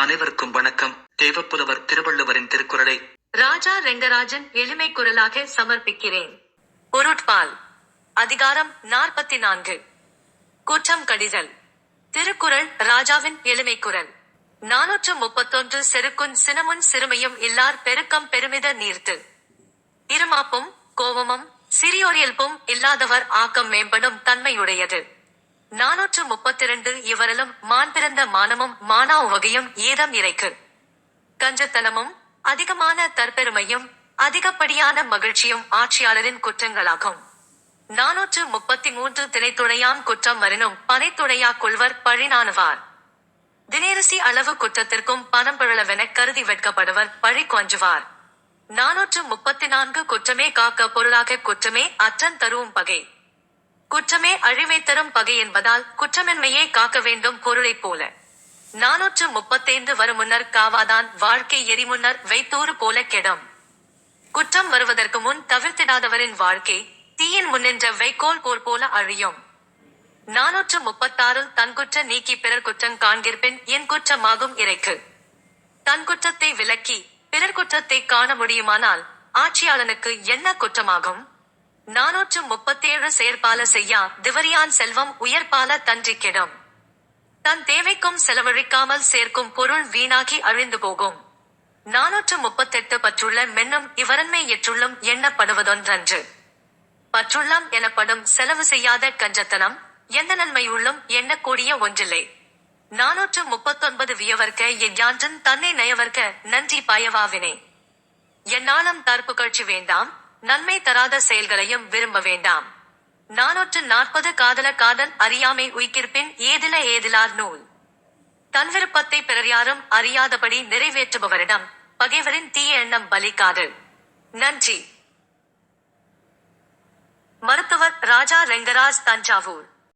அனைவருக்கும் வணக்கம். தேவப்புலவர் திருவள்ளுவரின் திருக்குறளை ராஜா ரெங்கராஜன் எளிமை குரலாக சமர்ப்பிக்கிறேன். பொருட்பால் அதிகாரம் நாற்பத்தி நான்கு கூற்றம் கடிதல். திருக்குறள் ராஜாவின் எளிமை குரல். நானூற்று முப்பத்தொன்று செருக்குன் சினமுன் சிறுமையும் இல்லார் பெருக்கம் பெருமித நீர்த்து. இருமாப்பும் கோபமும் சிறியோரியல்பும் இல்லாதவர் ஆக்கம் மேம்படும் தன்மையுடையது. நானூற்று முப்பத்திரண்டு இவரலும் மான் பிறந்த மானமும் மானா உவகையும் ஏதம் இறைக்கு. கஞ்சத்தனமும் அதிகமான தற்பெருமையும் அதிகப்படியான மகிழ்ச்சியும் ஆட்சியாளரின் குற்றங்களாகும். நானூற்று முப்பத்தி மூன்று திணைத்துடையாம் குற்றம் மறினும் பனைத்துடையா கொள்வர் பழினானுவார் தினேரசி அளவு குற்றத்திற்கும் பணம் பிழளவென கருதி வெட்கப்படுவர் பழி கொஞ்சுவார் நானூற்று முப்பத்தி நான்கு குற்றமே காக்க பொருளாக குற்றமே அற்றன் தருவும் பகை. குற்றமே அழிவை தரும் பகை என்பதால் குற்றமின்மையை காக்க வேண்டும் பொருளைப் போல. நானூற்று முப்பத்தைந்து வருமுன்னர் காவாதான் வாழ்க்கை எரிமுன்னர் வைத்தோறு போல கெடும். குற்றம் வருவதற்கு முன் தவிர்த்திடாதவரின் வாழ்க்கை தீயின் முன்னின்ற வைக்கோல் போர் போல அழியும். நானூற்று முப்பத்தாறு தன் குற்ற நீக்கி பிறர் குற்றம் காண்கிற்பின் என் குற்றமாகும் இறைக்கு. தன் குற்றத்தை விலக்கி பிறர் குற்றத்தை காண முடியுமானால் ஆட்சியாளனுக்கு என்ன குற்றமாகும்? நானூற்று முப்பத்தேழு செயற்பால செய்யா திவரியான் செல்வம் உயர்பால தன்றி கெடும் தன் தேவைக்கும் செலவழிக்காமல் சேர்க்கும் பொருள் வீணாகி அழிந்து போகும். நானூற்று முப்பத்தெட்டு பற்றுள்ள மென்னும் இவரன்மை எற்றுள்ளும் எண்ணப்படுவதொன்றன்று. பற்றுள்ளம் எனப்படும் செலவு செய்யாத கஞ்சத்தனம் எந்த நன்மையுள்ளும் எண்ணக்கூடிய ஒன்றில்லை. நானூற்று முப்பத்தொன்பது வியவர்க்க எஞ்ஞான்றன் தன்னை நயவர்க்க நன்றி பாயவாவினை. என்னாலும் தற்புகழ்ச்சி வேண்டாம். நன்மை தராத செயல்களையும் விரும்ப வேண்டாம். நானூற்று நாற்பது காதல காதல் அறியாமை உய்கிற்பின் ஏதில ஏதிலார் நூல். தன் விருப்பத்தை பிறர் யாரும் அறியாதபடி நிறைவேற்றுபவரிடம் பகைவரின் தீய எண்ணம் பலிக்காது. நன்றி. மருத்துவர் ராஜா ரெங்கராஜ் தஞ்சாவூர்.